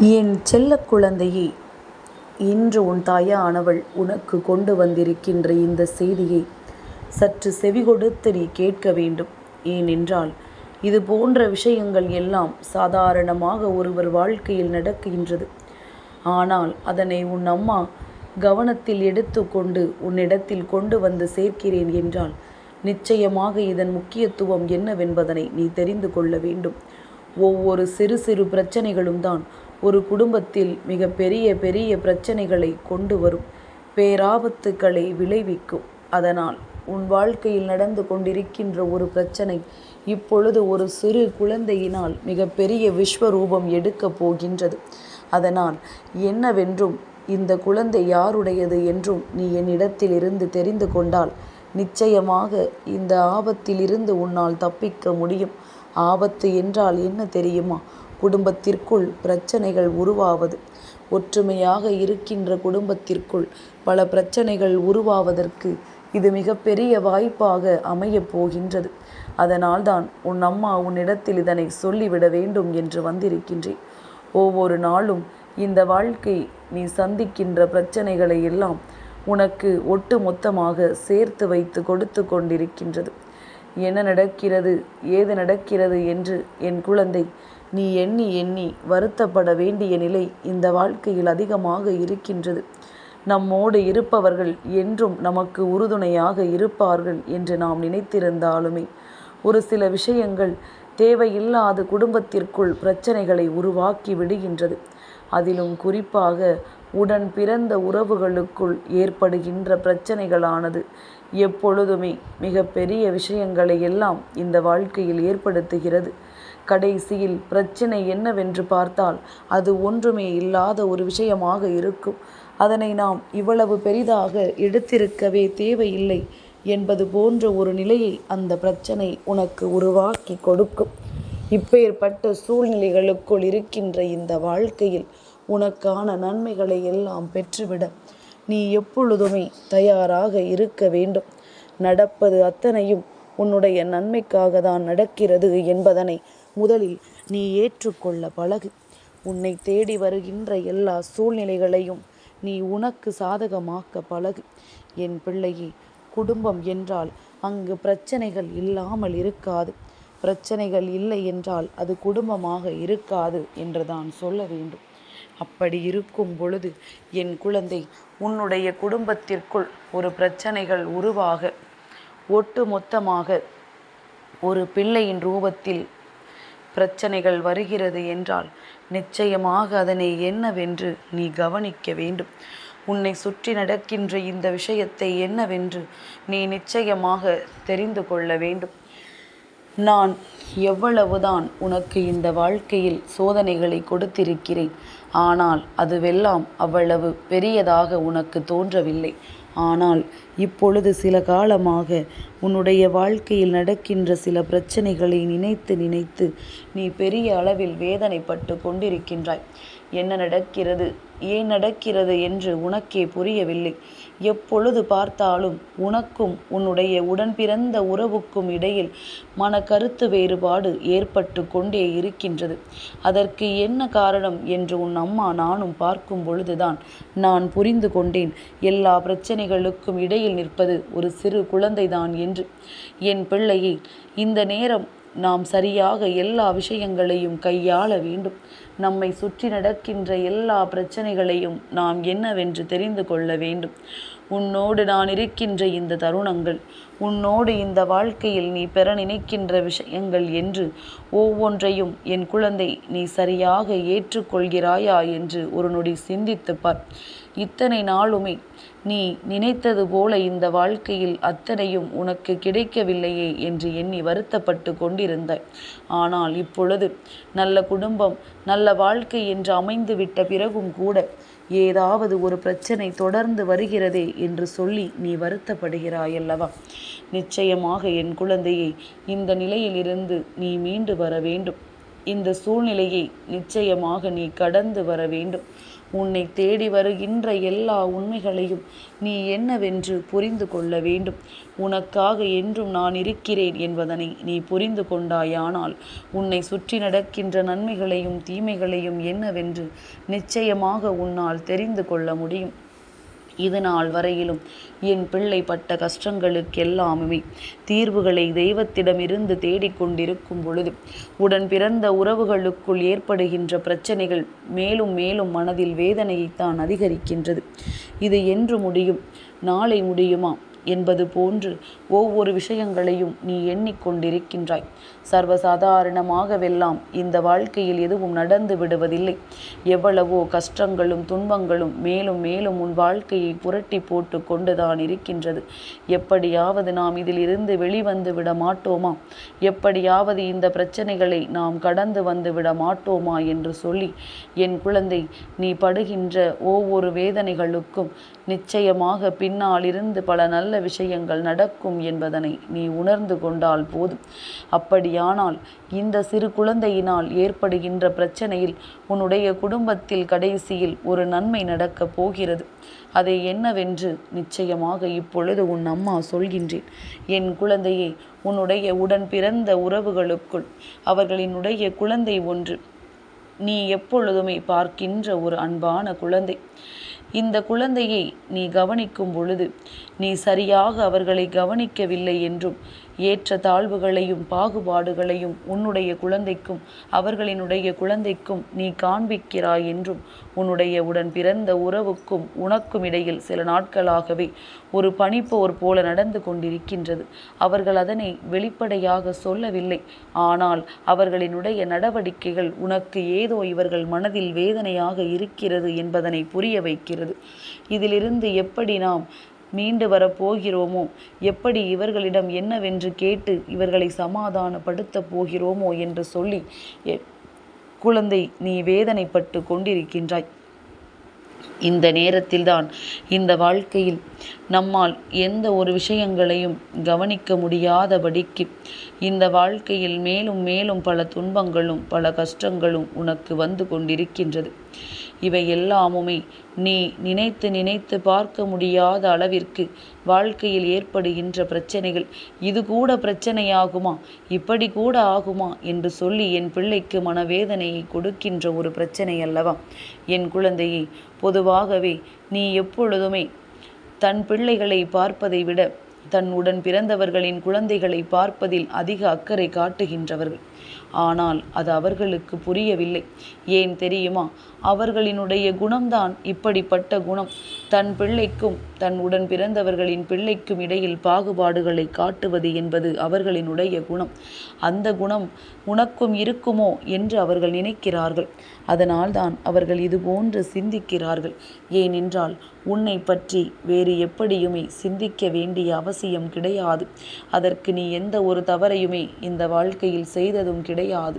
என் செல்ல குழந்தையே இன்று உன் தாயானவள் உனக்கு கொண்டு வந்திருக்கின்ற இந்த செய்தியை சற்று செவிகொடுத்து நீ கேட்க வேண்டும். ஏனென்றால் இது போன்ற விஷயங்கள் எல்லாம் சாதாரணமாக ஒருவர் வாழ்க்கையில் நடக்கின்றது. ஆனால் அதனை உன் அம்மா கவனத்தில் எடுத்துக்கொண்டு உன்னிடத்தில் கொண்டு வந்து சேர்க்கிறேன் என்றால் நிச்சயமாக இதன் முக்கியத்துவம் என்னவென்பதனை நீ தெரிந்து கொள்ள வேண்டும். ஒவ்வொரு சிறு சிறு பிரச்சனைகளும் தான் ஒரு குடும்பத்தில் மிக பெரிய பெரிய பிரச்சனைகளை கொண்டு வரும். பேராபத்துக்களை விளைவிக்கும். அதனால் உன் வாழ்க்கையில் நடந்து கொண்டிருக்கின்ற ஒரு பிரச்சனை இப்பொழுது ஒரு சிறு குழந்தையினால் மிக பெரிய விஸ்வரூபம் எடுக்கப் போகின்றது. அதனால் என்னவென்றும் இந்த குழந்தை யாருடையது என்றும் நீ என்னிடத்தில் இருந்து தெரிந்து கொண்டால் நிச்சயமாக இந்த ஆபத்திலிருந்து உன்னால் தப்பிக்க முடியும். ஆபத்து என்றால் என்ன தெரியுமா? குடும்பத்திற்குள் பிரச்சனைகள் உருவாவது. ஒற்றுமையாக இருக்கின்ற குடும்பத்திற்குள் பல பிரச்சனைகள் உருவாவதற்கு இது மிகப்பெரிய வாய்ப்பாக அமையப் போகின்றது. அதனால்தான் உன் அம்மா உன்னிடத்தில் இதனை சொல்லிவிட வேண்டும் என்று வந்திருக்கின்றேன். ஒவ்வொரு நாளும் இந்த வாழ்க்கை நீ சந்திக்கின்ற பிரச்சனைகளை எல்லாம் உனக்கு ஒட்டு மொத்தமாக சேர்த்து வைத்து கொடுத்து கொண்டிருக்கின்றது. என்ன நடக்கிறது ஏது நடக்கிறது என்று என் குழந்தை நீ எண்ணி எண்ணி வருத்தப்பட வேண்டிய நிலை இந்த வாழ்க்கையில் அதிகமாக இருக்கின்றது. நம்மோடு இருப்பவர்கள் என்றும் நமக்கு உறுதுணையாக இருப்பார்கள் என்று நாம் நினைத்திருந்தாலுமே ஒரு சில விஷயங்கள் தேவையில்லாத குடும்பத்திற்குள் பிரச்சனைகளை உருவாக்கி விடுகின்றது. அதிலும் குறிப்பாக உடன் பிறந்த உறவுகளுக்குள் ஏற்படுகின்ற பிரச்சனைகளானது. எப்பொழுதுமே மிக பெரிய விஷயங்களை எல்லாம் இந்த வாழ்க்கையில் ஏற்படுத்துகிறது. கடைசியில் பிரச்சனை என்னவென்று பார்த்தால் அது ஒன்றுமே இல்லாத ஒரு விஷயமாக இருக்கும். அதனை நாம் இவ்வளவு பெரிதாக எடுத்திருக்கவே தேவையில்லை என்பது போன்ற ஒரு நிலையை அந்த பிரச்சனை உனக்கு உருவாக்கி கொடுக்கும். இப்பேற்பட்ட சூழ்நிலைகளுக்குள் இருக்கின்ற இந்த வாழ்க்கையில் உனக்கான நன்மைகளை எல்லாம் பெற்றுவிட நீ எப்பொழுதுமே தயாராக இருக்க வேண்டும். நடப்பது அத்தனையும் உன்னுடைய நன்மைக்காக தான் நடக்கிறது என்பதனை முதலில் நீ ஏற்றுக்கொள்ள பழகு. உன்னை தேடி வருகின்ற எல்லா சூழ்நிலைகளையும் நீ உனக்கு சாதகமாக்க பழகு. என் பிள்ளையே குடும்பம் என்றால் அங்கு பிரச்சனைகள் இல்லாமல் இருக்காது. பிரச்சனைகள் இல்லை என்றால் அது குடும்பமாக இருக்காது என்று தான் சொல்ல வேண்டும். அப்படி இருக்கும் பொழுது என் குழந்தை உன்னுடைய குடும்பத்திற்குள் ஒரு பிரச்சனைகள் உருவாக. ஒட்டு மொத்தமாக ஒரு பிள்ளையின் ரூபத்தில் பிரச்சனைகள் வருகிறது என்றால் நிச்சயமாக அதனை என்னவென்று நீ கவனிக்க வேண்டும். உன்னை சுற்றி நடக்கின்ற இந்த விஷயத்தை என்னவென்று நீ நிச்சயமாக தெரிந்து கொள்ள வேண்டும். நான் எவ்வளவுதான் உனக்கு இந்த வாழ்க்கையில் சோதனைகளை கொடுத்திருக்கிறேன் ஆனால் அதுவெல்லாம் அவ்வளவு பெரியதாக உனக்கு தோன்றவில்லை. ஆனால் இப்பொழுது சில காலமாக உன்னுடைய வாழ்க்கையில் நடக்கின்ற சில பிரச்சனைகளை நினைத்து நினைத்து நீ பெரிய அளவில் வேதனைப்பட்டு கொண்டிருக்கின்றாய். என்ன நடக்கிறது? ஏன் நடக்கிறது என்று உனக்கே புரியவில்லை. எப்பொழுது பார்த்தாலும் உனக்கும் உன்னுடைய உடன் பிறந்த உறவுக்கும் இடையில் மன கருத்து வேறுபாடு ஏற்பட்டு கொண்டே இருக்கின்றது. அதற்கு என்ன காரணம் என்று உன் அம்மா நானும் பார்க்கும் பொழுதுதான் நான் புரிந்து கொண்டேன். எல்லா பிரச்சனைகளுக்கும் இடையில் நிற்பது ஒரு சிறு குழந்தைதான் என்று. என் பிள்ளையை இந்த நேரம் நாம் சரியாக எல்லா விஷயங்களையும் கையாள வேண்டும். நம்மை சுற்றி நடக்கின்ற எல்லா பிரச்சனைகளையும் நாம் என்னவென்று தெரிந்து கொள்ள வேண்டும். உன்னோடு நான் இருக்கின்ற இந்த தருணங்கள் உன்னோடு இந்த வாழ்க்கையில் நீ பெற நினைக்கின்ற விஷயங்கள் என்று ஒவ்வொன்றையும் என் குழந்தை நீ சரியாக ஏற்றுக்கொள்கிறாயா என்று ஒரு நொடி சிந்தித்து பார். இத்தனை நாளுமே நீ நினைத்தது போல இந்த வாழ்க்கையில் அத்தனையும் உனக்கு கிடைக்கவில்லையே என்று எண்ணி வருத்தப்பட்டு கொண்டிருந்தாய். ஆனால் இப்பொழுது நல்ல குடும்பம் நல்ல வாழ்க்கை என்று அமைந்துவிட்ட பிறகும் கூட ஏதாவது ஒரு பிரச்சனை தொடர்ந்து வருகிறதே என்று சொல்லி நீ வருத்தப்படுகிறாயல்லவா? நிச்சயமாக என் குழந்தையை இந்த நிலையிலிருந்து நீ மீண்டு வர வேண்டும். இந்த சூழ்நிலையை நிச்சயமாக நீ கடந்து வர வேண்டும். உன்னை தேடி வருகின்ற எல்லா உண்மைகளையும் நீ என்னவென்று புரிந்து கொள்ள வேண்டும். உனக்காக என்றும் நான் இருக்கிறேன் என்பதனை நீ புரிந்து கொண்டாயானால் உன்னை சுற்றி நடக்கின்ற நன்மைகளையும் தீமைகளையும் என்னவென்று நிச்சயமாக உன்னால் தெரிந்து கொள்ள முடியும். இது நாள் வரையிலும் என் பிள்ளை பட்ட கஷ்டங்களுக்கெல்லாமுமே தீர்வுகளை தெய்வத்திடமிருந்து தேடிக்கொண்டிருக்கும் பொழுது உடன் பிறந்த உறவுகளுக்குள் ஏற்படுகின்ற பிரச்சனைகள் மேலும் மேலும் மனதில் வேதனையைத்தான் அதிகரிக்கின்றது. இது என்று முடியும்? நாளை முடியுமா? என்பது போன்று ஒவ்வொரு விஷயங்களையும் நீ எண்ணிக்கொண்டிருக்கின்றாய். சர்வசாதாரணமாகவெல்லாம் இந்த வாழ்க்கையில் எதுவும் நடந்து விடுவதில்லை. எவ்வளவோ கஷ்டங்களும் துன்பங்களும் மேலும் மேலும் உன் வாழ்க்கையை புரட்டி போட்டு கொண்டுதான் இருக்கின்றது. எப்படியாவது நாம் இதிலிருந்து வெளிவந்து விட மாட்டோமா? எப்படியாவது இந்த பிரச்சனைகளை நாம் கடந்து வந்து விட மாட்டோமா என்று சொல்லி என் குழந்தை நீ படுகின்ற ஒவ்வொரு வேதனைகளுக்கும் நிச்சயமாக பின்னால் இருந்து பல நல்ல விஷயங்கள் நடக்கும் என்பதனை நீ உணர்ந்து கொண்டால் போதும். அப்படியானால் இந்த சிறு குழந்தையினால் ஏற்படுகின்ற பிரச்சனையில் உன்னுடைய குடும்பத்தில் கடைசியில் ஒரு நன்மை நடக்கப் போகிறது. அதை என்னவென்று நிச்சயமாக இப்பொழுது உன் அம்மா சொல்கின்றேன். என் குழந்தையை உன்னுடைய உடன் பிறந்த உறவுகளுக்குள் அவர்களினுடைய குழந்தை ஒன்று. நீ எப்பொழுதுமே பார்க்கின்ற ஒரு அன்பான குழந்தை. இந்த குழந்தையை நீ கவனிக்கும் பொழுது நீ சரியாக அவர்களை கவனிக்கவில்லை என்றும் ஏற்ற தாழ்வுகளையும் பாகுபாடுகளையும் உன்னுடைய குழந்தைக்கும் அவர்களினுடைய குழந்தைக்கும் நீ காண்பிக்கிறாய் என்றும் உன்னுடைய உடன் பிறந்த உறவுக்கும் உனக்கும் இடையில் சில நாட்களாகவே ஒரு பனிப்போர் போல நடந்து கொண்டிருக்கின்றது. அவர்கள் அதனை வெளிப்படையாக சொல்லவில்லை. ஆனால் அவர்களினுடைய நடவடிக்கைகள் உனக்கு ஏதோ இவர்கள் மனதில் வேதனையாக இருக்கிறது என்பதனை புரிய வைக்கிறது. இதிலிருந்து எப்படி நாம் மீண்டு வரப்போகிறோமோ? எப்படி இவர்களிடம் என்னவென்று கேட்டு இவர்களை சமாதானப்படுத்தப் போகிறோமோ என்று சொல்லி குழந்தை நீ வேதனைப்பட்டு கொண்டிருக்கின்றாய். இந்த நேரத்தில்தான் இந்த வாழ்க்கையில் நம்மால் எந்த ஒரு விஷயங்களையும் கவனிக்க முடியாதபடிக்கு இந்த வாழ்க்கையில் மேலும் மேலும் பல துன்பங்களும் பல கஷ்டங்களும் உனக்கு வந்து கொண்டிருக்கின்றது. இவை எல்லாமுமே நீ நினைத்து நினைத்து பார்க்க முடியாத அளவிற்கு வாழ்க்கையில் ஏற்படுகின்ற பிரச்சனைகள். இது கூட பிரச்சனையாகுமா? இப்படி கூட ஆகுமா? என்று சொல்லி என் பிள்ளைக்கு மனவேதனையை கொடுக்கின்ற ஒரு பிரச்சனை அல்லவா? என் குழந்தையை பொதுவாகவே நீ எப்பொழுதுமே தன் பிள்ளைகளை பார்ப்பதை விட தன் உடன் பிறந்தவர்களின் குழந்தைகளை பார்ப்பதில் அதிக அக்கறை காட்டுகின்றவர்கள். ஆனால் அது அவர்களுக்கு புரியவில்லை. ஏன் தெரியுமா? அவர்களினுடைய குணம்தான் இப்படிப்பட்ட குணம். தன் பிள்ளைக்கும் தன் உடன் பிறந்தவர்களின் பிள்ளைக்கும் இடையில் பாகுபாடுகளை காட்டுவது என்பது அவர்களினுடைய குணம். அந்த குணம் உனக்கும் இருக்குமோ என்று அவர்கள் நினைக்கிறார்கள். அதனால்தான் அவர்கள் இதுபோன்று சிந்திக்கிறார்கள். ஏனென்றால் உன்னை பற்றி வேறு எப்படியுமே சிந்திக்க வேண்டிய அவசியம் கிடையாது. அதற்கு நீ எந்த ஒரு தவறையுமே இந்த வாழ்க்கையில் செய்ததும் கிடையாது.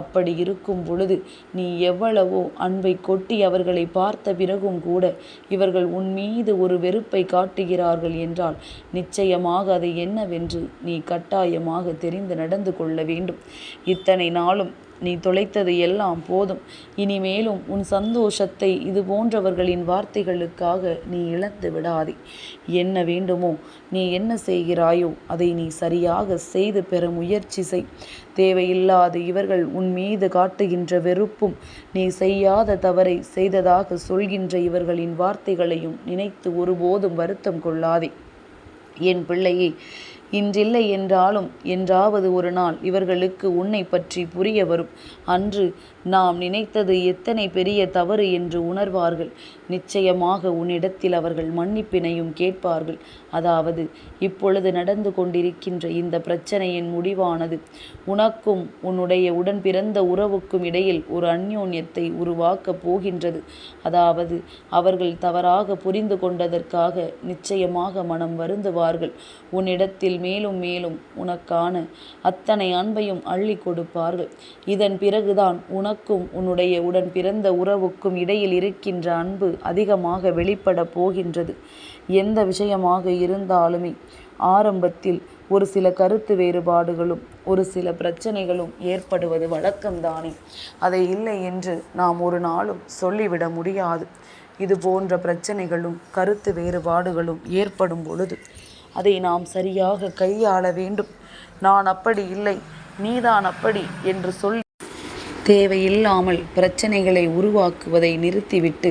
அப்படி இருக்கும் பொழுது நீ எவ்வளவோ அன்பை கொட்டி அவர்களை பார்த்த பிறகும் கூட இவர்கள் உன் மீது ஒரு வெறுப்பை காட்டுகிறார்கள் என்றால் நிச்சயமாக அது என்னவென்று நீ கட்டாயமாக தெரிந்து நடந்து கொள்ள வேண்டும். இத்தனை நாளும் நீ தொலைத்தது எல்லாம் போதும். இனிமேலும் உன் சந்தோஷத்தை இது போன்றவர்களின் வார்த்தைகளுக்காக நீ இழந்து விடாதே. என்ன வேண்டுமோ நீ என்ன செய்கிறாயோ அதை நீ சரியாக செய்து பெற முயற்சி செய். தேவையில்லாத இவர்கள் உன் மீது காட்டுகின்ற வெறுப்பும் நீ செய்யாத தவறை செய்ததாக சொல்கின்ற இவர்களின் வார்த்தைகளையும் நினைத்து ஒருபோதும் வருத்தம் கொள்ளாதே. என் பிள்ளையை இன்றில்லை என்றாலும் என்றாவது ஒரு நாள் இவர்களுக்கு உன்னை பற்றி புரிய வரும். அன்று நாம் நினைத்தது எத்தனை பெரிய தவறு என்று உணர்வார்கள். நிச்சயமாக உன்னிடத்தில் அவர்கள் மன்னிப்பினையும் கேட்பார்கள். அதாவது இப்பொழுது நடந்து கொண்டிருக்கின்ற இந்த பிரச்சனையின் முடிவானது. உனக்கும் உன்னுடைய உடன் பிறந்த உறவுக்கும் இடையில் ஒரு அந்யோன்யத்தை உருவாக்கப் போகின்றது. அதாவது அவர்கள் தவறாக புரிந்து கொண்டதற்காக நிச்சயமாக மனம் வருந்துவார்கள். உன்னிடத்தில் மேலும் மேலும் உனக்கான அத்தனை அன்பையும் அள்ளி கொடுப்பார்கள். இதன் பிறகுதான் உனக்கும் உன்னுடைய உடன் பிறந்த உறவுக்கும் இடையில் இருக்கின்ற அன்பு அதிகமாக வெளிப்பட போகின்றது. எந்த விஷயமாக இருந்தாலுமே ஆரம்பத்தில் ஒரு சில கருத்து வேறுபாடுகளும் ஒரு சில பிரச்சனைகளும் ஏற்படுவது வழக்கம்தானே. அதை இல்லை என்று நாம் ஒரு நாளும் சொல்லிவிட முடியாது. இது போன்ற பிரச்சனைகளும் கருத்து வேறுபாடுகளும் ஏற்படும் பொழுது அதை நாம் சரியாக கையாள வேண்டும். நான் அப்படி இல்லை நீதான் அப்படி என்று சொல்லி தேவையில்லாமல் பிரச்சனைகளை உருவாக்குவதை நிறுத்திவிட்டு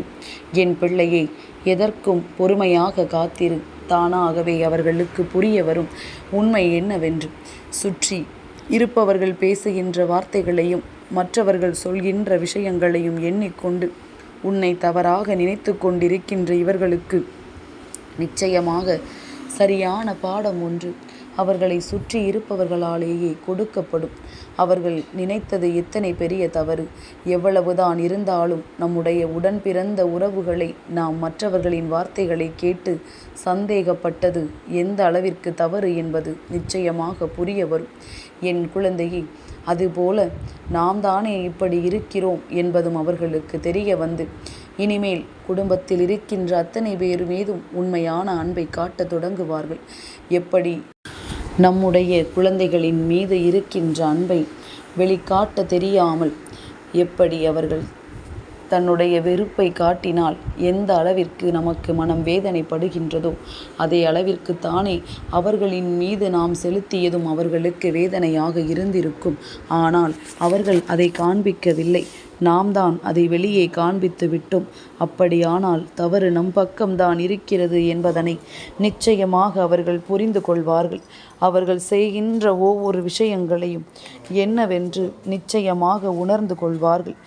என் பிள்ளையை எதற்கும் பொறுமையாக காத்திரு. தானாகவே அவர்களுக்கு புரிய வரும் உண்மை என்னவென்று. சுற்றி இருப்பவர்கள் பேசுகின்ற வார்த்தைகளையும் மற்றவர்கள் சொல்கின்ற விஷயங்களையும் எண்ணிக்கொண்டு உன்னை தவறாக நினைத்து கொண்டிருக்கின்ற இவர்களுக்கு நிச்சயமாக சரியான பாடம் ஒன்று. அவர்களை சுற்றி இருப்பவர்களாலேயே கொடுக்கப்படும். அவர்கள் நினைத்தது எத்தனை பெரிய தவறு. எவ்வளவுதான் இருந்தாலும் நம்முடைய உடன் பிறந்த உறவுகளை நாம் மற்றவர்களின் வார்த்தைகளை கேட்டு சந்தேகப்பட்டது எந்த அளவிற்கு தவறு என்பது நிச்சயமாக புரிய வரும். என் குழந்தையை அதுபோல நாம் தானே இப்படி இருக்கிறோம் என்பதும் அவர்களுக்கு தெரிய வந்து. இனிமேல் குடும்பத்தில் இருக்கின்ற அத்தனை பேர் மீதும் உண்மையான அன்பை காட்டத் தொடங்குவார்கள். எப்படி நம்முடைய குழந்தைகளின் மீது இருக்கின்ற அன்பை வெளிக்காட்ட தெரியாமல் எப்படி அவர்கள் தன்னுடைய வெறுப்பை காட்டினால் எந்த அளவிற்கு நமக்கு மனம் வேதனைப்படுகின்றதோ அதே அளவிற்கு தானே அவர்களின் மீது நாம் செலுத்தியதும் அவர்களுக்கு வேதனையாக இருந்திருக்கும். ஆனால் அவர்கள் அதை காண்பிக்கவில்லை. நாம் தான் அதை வெளியே காண்பித்து விட்டோம். அப்படியானால் தவறு நம் பக்கம்தான் இருக்கிறது என்பதனை நிச்சயமாக அவர்கள் புரிந்து கொள்வார்கள். அவர்கள் செய்கின்ற ஒவ்வொரு விஷயங்களையும் என்னவென்று நிச்சயமாக உணர்ந்து கொள்வார்கள்.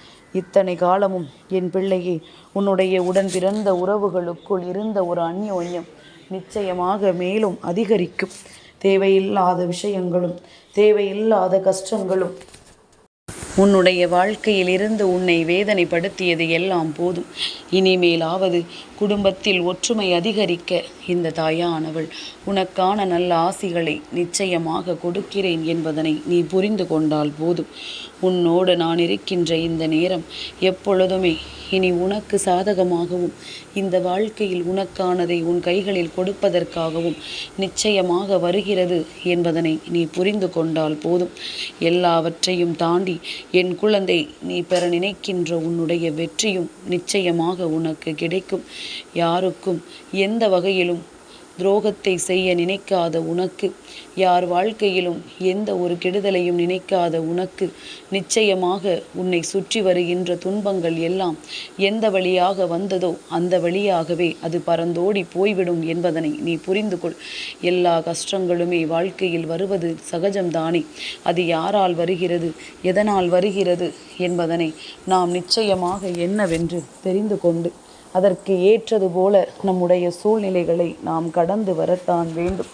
இத்தனை காலமும் என் பிள்ளையே உன்னுடைய உடன் பிறந்த உறவுகளுக்குள் இருந்த ஒரு அந்யோன்யம் நிச்சயமாக மேலும் அதிகரிக்கும். தேவையில்லாத விஷயங்களும் தேவையில்லாத கஷ்டங்களும் உன்னுடைய வாழ்க்கையில் இருந்து உன்னை வேதனைப்படுத்தியது எல்லாம் போதும். இனிமேலாவது குடும்பத்தில் ஒற்றுமை அதிகரிக்க இந்த தாயானவள் உனக்கான நல்ல ஆசிகளை நிச்சயமாக கொடுக்கிறேன் என்பதனை நீ புரிந்து கொண்டால் போதும். உன்னோடு நான் இருக்கின்ற இந்த நேரம் எப்பொழுதுமே இனி உனக்கு சாதகமாகவும் இந்த வாழ்க்கையில் உனக்கானதை உன் கைகளில் கொடுப்பதற்காகவும் நிச்சயமாக வருகிறது என்பதனை நீ புரிந்து கொண்டால் போதும். எல்லாவற்றையும் தாண்டி என் குழந்தை நீ பெற நினைக்கின்ற உன்னுடைய வெற்றியும் நிச்சயமாக உனக்கு கிடைக்கும். யாருக்கும் எந்த வகையிலும் துரோகத்தை செய்ய நினைக்காத உனக்கு யார் வாழ்க்கையிலும் எந்த ஒரு கெடுதலையும் நினைக்காத உனக்கு நிச்சயமாக உன்னை சுற்றி வருகின்ற துன்பங்கள் எல்லாம் எந்த வழியாக வந்ததோ அந்த வழியாகவே அது பறந்தோடி போய்விடும் என்பதனை நீ புரிந்து கொள். எல்லா கஷ்டங்களுமே வாழ்க்கையில் வருவது சகஜம்தானே? அது யாரால் வருகிறது எதனால் வருகிறது என்பதனை நாம் நிச்சயமாக என்னவென்று தெரிந்து கொண்டு அதற்கு ஏற்றது போல நம்முடைய சூழ்நிலைகளை நாம் கடந்து வரத்தான் வேண்டும்.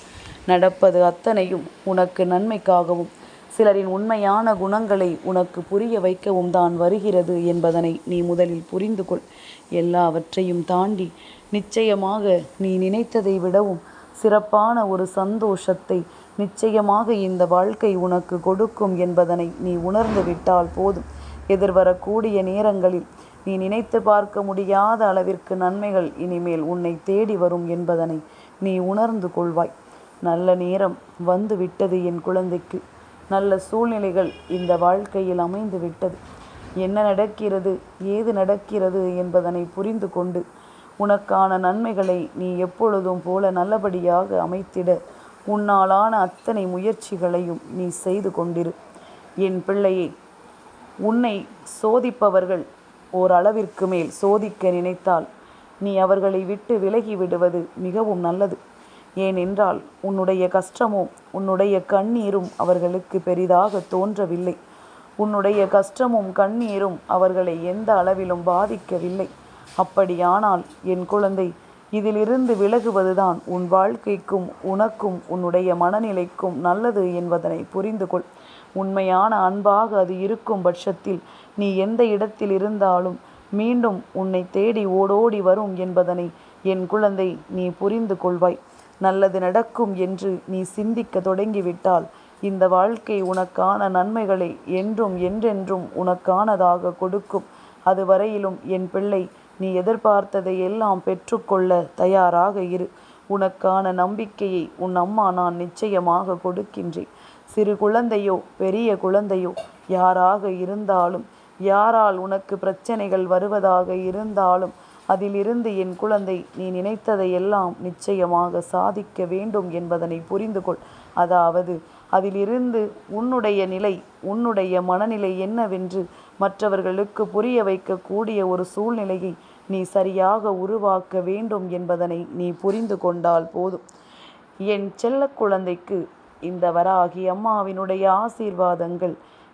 நடப்பது அத்தனையும் உனக்கு நன்மைக்காகவும் சிலரின் உண்மையான குணங்களை உனக்கு புரிய வைக்கவும் தான் வருகிறது என்பதனை நீ முதலில் புரிந்து கொள். எல்லாவற்றையும் தாண்டி நிச்சயமாக நீ நினைத்ததை விடவும் சிறப்பான ஒரு சந்தோஷத்தை நிச்சயமாக இந்த வாழ்க்கை உனக்கு கொடுக்கும் என்பதனை நீ உணர்ந்து விட்டால் போதும். எதிர்வரக்கூடிய நேரங்களில் நீ நினைத்து பார்க்க முடியாத அளவிற்கு நன்மைகள் இனிமேல் உன்னை தேடி வரும் என்பதனை நீ உணர்ந்து கொள்வாய். நல்ல நேரம் வந்து விட்டது என் குழந்தைக்கு. நல்ல சூழ்நிலைகள் இந்த வாழ்க்கையில் அமைந்து விட்டது என்ன நடக்கிறது ஏது நடக்கிறது என்பதனை புரிந்து கொண்டு உனக்கான நன்மைகளை நீ எப்பொழுதும் போல நல்லபடியாக அமைத்திட உன்னாலான அத்தனை முயற்சிகளையும் நீ செய்து கொண்டிரு. என் பிள்ளையை உன்னை சோதிப்பவர்கள் ஓரளவிற்கு மேல் சோதிக்க நினைத்தால் நீ அவர்களை விட்டு விலகி விடுவது மிகவும் நல்லது. ஏனென்றால் உன்னுடைய கஷ்டமும் உன்னுடைய கண்ணீரும் அவர்களுக்கு பெரிதாக தோன்றவில்லை. உன்னுடைய கஷ்டமும் கண்ணீரும் அவர்களை எந்த அளவிலும் பாதிக்கவில்லை. அப்படியானால் என் குழந்தை இதிலிருந்து விலகுவதுதான் உன் வாழ்க்கைக்கும் உனக்கும் உன்னுடைய மனநிலைக்கும் நல்லது என்பதனை புரிந்து கொள் உண்மையான அன்பாக அது இருக்கும் பட்சத்தில் நீ எந்த இடத்தில் இருந்தாலும் மீண்டும் உன்னை தேடி ஓடோடி வரும் என்பதனை என் குழந்தை நீ புரிந்து கொள்வாய். நல்லது நடக்கும் என்று நீ சிந்திக்க தொடங்கிவிட்டால் இந்த வாழ்க்கை உனக்கான நன்மைகளை என்றும் என்றென்றும் உனக்கானதாக கொடுக்கும். அதுவரையிலும் என் பிள்ளை நீ எதிர்பார்த்ததை எல்லாம் பெற்றுக்கொள்ள தயாராக இரு. உனக்கான நம்பிக்கையை உன் அம்மா நான் நிச்சயமாக கொடுக்கின்றேன். சிறு குழந்தையோ பெரிய குழந்தையோ யாராக இருந்தாலும் யாரால் உனக்கு பிரச்சனைகள் வருவதாக இருந்தாலும் அதிலிருந்து என் குழந்தை நீ நினைத்ததையெல்லாம் நிச்சயமாக சாதிக்க வேண்டும் என்பதனை புரிந்து கொள். அதாவது அதிலிருந்து உன்னுடைய நிலை உன்னுடைய மனநிலை என்னவென்று மற்றவர்களுக்கு புரிய வைக்கக்கூடிய ஒரு சூழ்நிலையை நீ சரியாக உருவாக்க வேண்டும் என்பதனை நீ புரிந்து கொண்டால் போதும். என் செல்ல குழந்தைக்கு இந்த வராகி அம்மாவினுடைய ஆசீர்வாதங்கள்